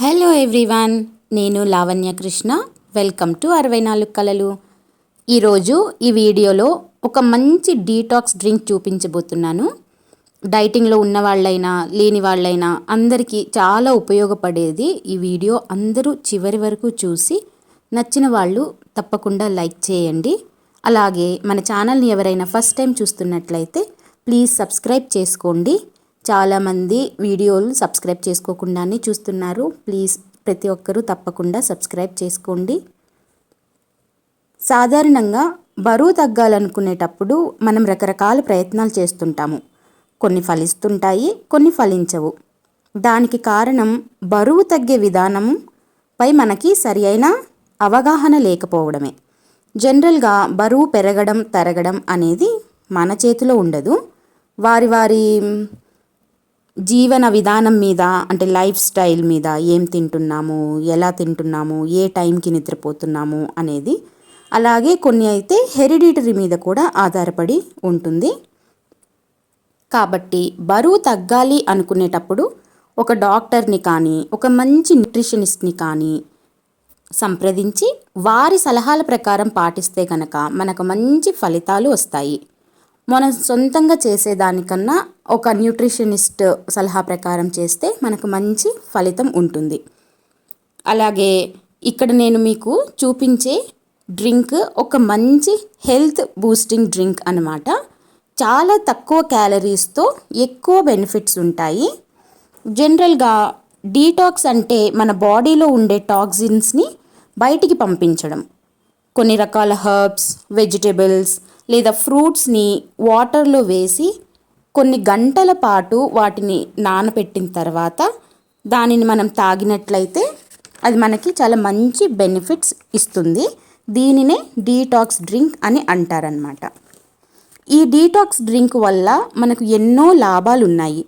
Hello everyone నేను Lavanya Krishna. Welcome to అరవై నాలుగు కళలు. ఈరోజు ఈ వీడియోలో ఒక మంచి డీటాక్స్ డ్రింక్ చూపించబోతున్నాను. డైటింగ్లో ఉన్న వాళ్ళైనా లేని వాళ్ళైనా అందరికీ చాలా ఉపయోగపడేది ఈ వీడియో. అందరూ చివరి వరకు చూసి నచ్చిన వాళ్ళు తప్పకుండా లైక్ చేయండి. అలాగే మన ఛానల్ని ఎవరైనా ఫస్ట్ టైం చూస్తున్నట్లయితే ప్లీజ్ సబ్స్క్రైబ్ చేసుకోండి. చాలామంది వీడియోలు సబ్స్క్రైబ్ చేసుకోకుండానే చూస్తున్నారు. ప్లీజ్ ప్రతి ఒక్కరూ తప్పకుండా సబ్స్క్రైబ్ చేసుకోండి. సాధారణంగా బరువు తగ్గాలనుకునేటప్పుడు మనం రకరకాల ప్రయత్నాలు చేస్తుంటాము. కొన్ని ఫలిస్తుంటాయి కొన్ని ఫలించవు. దానికి కారణం బరువు తగ్గే విధానం పై మనకి సరి అయిన అవగాహన లేకపోవడమే. జనరల్గా బరువు పెరగడం తరగడం అనేది మన చేతిలో ఉండదు. వారి వారి జీవన విధానం మీద అంటే లైఫ్ స్టైల్ మీద ఏం తింటున్నాము ఎలా తింటున్నాము ఏ టైంకి నిద్రపోతున్నాము అనేది అలాగే కొన్ని అయితే హెరిడిటరీ మీద కూడా ఆధారపడి ఉంటుంది. కాబట్టి బరువు తగ్గాలి అనుకునేటప్పుడు ఒక డాక్టర్ని కానీ ఒక మంచి న్యూట్రిషనిస్ట్ని కానీ సంప్రదించి వారి సలహాల ప్రకారం పాటిస్తే కనుక మనకు మంచి ఫలితాలు వస్తాయి. మనం సొంతంగా చేసేదానికన్నా ఒక న్యూట్రిషనిస్ట్ సలహా ప్రకారం చేస్తే మనకు మంచి ఫలితం ఉంటుంది. అలాగే ఇక్కడ నేను మీకు చూపించే డ్రింక్ ఒక మంచి హెల్త్ బూస్టింగ్ డ్రింక్ అనమాట చాలా తక్కువ క్యాలరీస్తో ఎక్కువ బెనిఫిట్స్ ఉంటాయి. జనరల్గా డీటాక్స్ అంటే మన బాడీలో ఉండే టాక్సిన్స్ని బయటికి పంపించడం. కొన్ని రకాల హర్బ్స్ వెజిటేబుల్స్ లేదా ఫ్రూట్స్ని వాటర్లో వేసి కొన్ని గంటల పాటు వాటిని నానబెట్టిన తర్వాత దానిని మనం తాగినట్లయితే అది మనకి చాలా మంచి బెనిఫిట్స్ ఇస్తుంది. దీనినే డీటాక్స్ డ్రింక్ అని అంటారనమాట ఈ డీటాక్స్ డ్రింక్ వల్ల మనకు ఎన్నో లాభాలు ఉన్నాయి.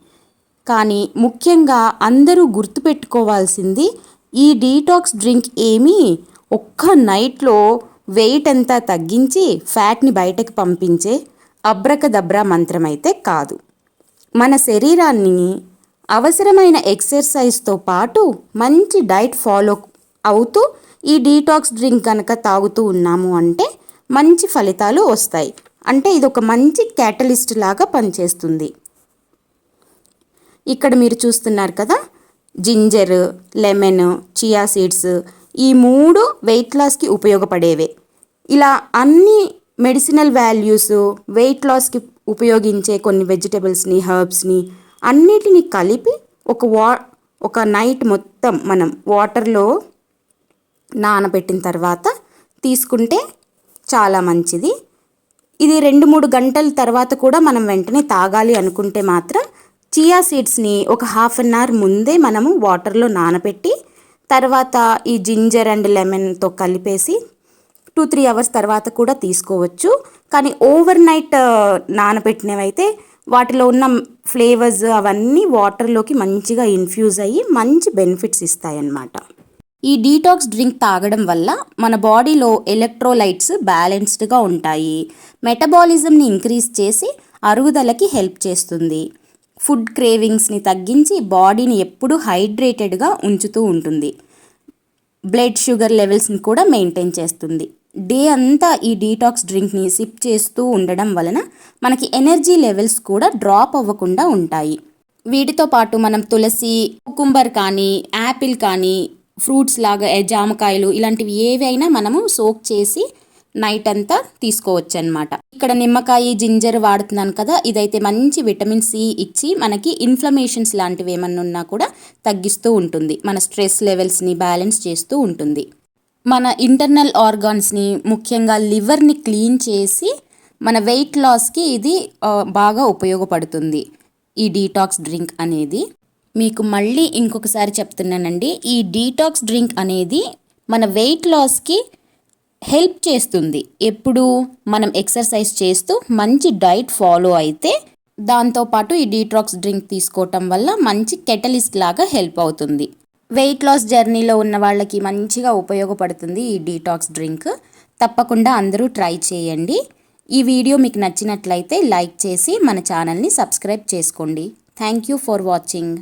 కానీ ముఖ్యంగా అందరూ గుర్తుపెట్టుకోవాల్సింది ఈ డీటాక్స్ డ్రింక్ ఏమీ ఒక్క నైట్లో వెయిట్ అంతా తగ్గించి ఫ్యాట్ని బయటకు పంపించే అబ్రకదబ్రా మంత్రం అయితే కాదు. మన శరీరాన్ని అవసరమైన ఎక్సర్సైజ్తో పాటు మంచి డైట్ ఫాలో అవుతూ ఈ డీటాక్స్ డ్రింక్ కనుక తాగుతూ ఉన్నాము అంటే మంచి ఫలితాలు వస్తాయి. అంటే ఇది ఒక మంచి క్యాటలిస్ట్ లాగా పనిచేస్తుంది. ఇక్కడ మీరు చూస్తున్నారు కదా జింజర్ లెమన్ చియా సీడ్స్ ఈ మూడు వెయిట్ లాస్కి ఉపయోగపడేవే. ఇలా అన్ని మెడిసినల్ వాల్యూస్ వెయిట్ లాస్కి ఉపయోగించే కొన్ని వెజిటబుల్స్ని హర్బ్స్ని అన్నిటిని కలిపి ఒక వా ఒక నైట్ మొత్తం మనం వాటర్లో నానబెట్టిన తర్వాత తీసుకుంటే చాలా మంచిది. ఇది రెండు మూడు గంటల తర్వాత కూడా మనం వెంటనే తాగాలి అనుకుంటే మాత్రం చియా సీడ్స్ని ఒక హాఫ్ అన్ అవర్ ముందే మనము వాటర్లో నానబెట్టి తర్వాత ఈ జింజర్ అండ్ లెమన్తో కలిపేసి టూ త్రీ అవర్స్ తర్వాత కూడా తీసుకోవచ్చు. కానీ ఓవర్ నైట్ నానబెట్టినవైతే వాటిలో ఉన్న ఫ్లేవర్స్ అవన్నీ వాటర్లోకి మంచిగా ఇన్ఫ్యూజ్ అయ్యి మంచి బెనిఫిట్స్ ఇస్తాయన్నమాట. ఈ డీటాక్స్ డ్రింక్ తాగడం వల్ల మన బాడీలో ఎలక్ట్రోలైట్స్ బ్యాలెన్స్డ్గా ఉంటాయి. మెటబాలిజంని ఇంక్రీజ్ చేసి అరుగుదలకి హెల్ప్ చేస్తుంది. ఫుడ్ క్రేవింగ్స్ని తగ్గించి బాడీని ఎప్పుడూ హైడ్రేటెడ్గా ఉంచుతూ ఉంటుంది. బ్లడ్ షుగర్ లెవెల్స్ని కూడా మెయింటైన్ చేస్తుంది. డే అంతా ఈ డీటాక్స్ డ్రింక్ని సిప్ చేస్తూ ఉండడం వలన మనకి ఎనర్జీ లెవెల్స్ కూడా డ్రాప్ అవ్వకుండా ఉంటాయి. వీటితో పాటు మనం తులసి కుకుంబర్ కానీ యాపిల్ కానీ ఫ్రూట్స్ లాగా జామకాయలు ఇలాంటివి ఏవైనా మనము సోక్ చేసి నైట్ అంతా తీసుకోవచ్చు అనమాట ఇక్కడ నిమ్మకాయ జింజర్ వాడుతున్నాను కదా ఇదైతే మంచి విటమిన్ సి ఇచ్చి మనకి ఇన్ఫ్లమేషన్స్ లాంటివి ఏమన్నా ఉన్నా కూడా తగ్గిస్తూ ఉంటుంది. మన స్ట్రెస్ లెవెల్స్ని బ్యాలెన్స్ చేస్తూ ఉంటుంది. మన ఇంటర్నల్ ఆర్గాన్స్ని ముఖ్యంగా లివర్ని క్లీన్ చేసి మన వెయిట్ లాస్కి ఇది బాగా ఉపయోగపడుతుంది. ఈ డీటాక్స్ డ్రింక్ అనేది. మీకు మళ్ళీ ఇంకొకసారి చెప్తున్నానండి. ఈ డీటాక్స్ డ్రింక్ అనేది మన వెయిట్ లాస్కి హెల్ప్ చేస్తుంది. ఎప్పుడు మనం ఎక్సర్సైజ్ చేస్తూ మంచి డైట్ ఫాలో అయితే దాంతోపాటు ఈ డీటాక్స్ డ్రింక్ తీసుకోవటం వల్ల మంచి కెటలిస్ట్ లాగా హెల్ప్ అవుతుంది. వెయిట్ లాస్ జర్నీలో ఉన్న వాళ్ళకి మంచిగా ఉపయోగపడుతుంది ఈ డీటాక్స్ డ్రింక్. తప్పకుండా అందరూ ట్రై చేయండి. ఈ వీడియో మీకు నచ్చినట్లయితే లైక్ చేసి మన ఛానల్ని సబ్స్క్రైబ్ చేసుకోండి. Thank you for watching.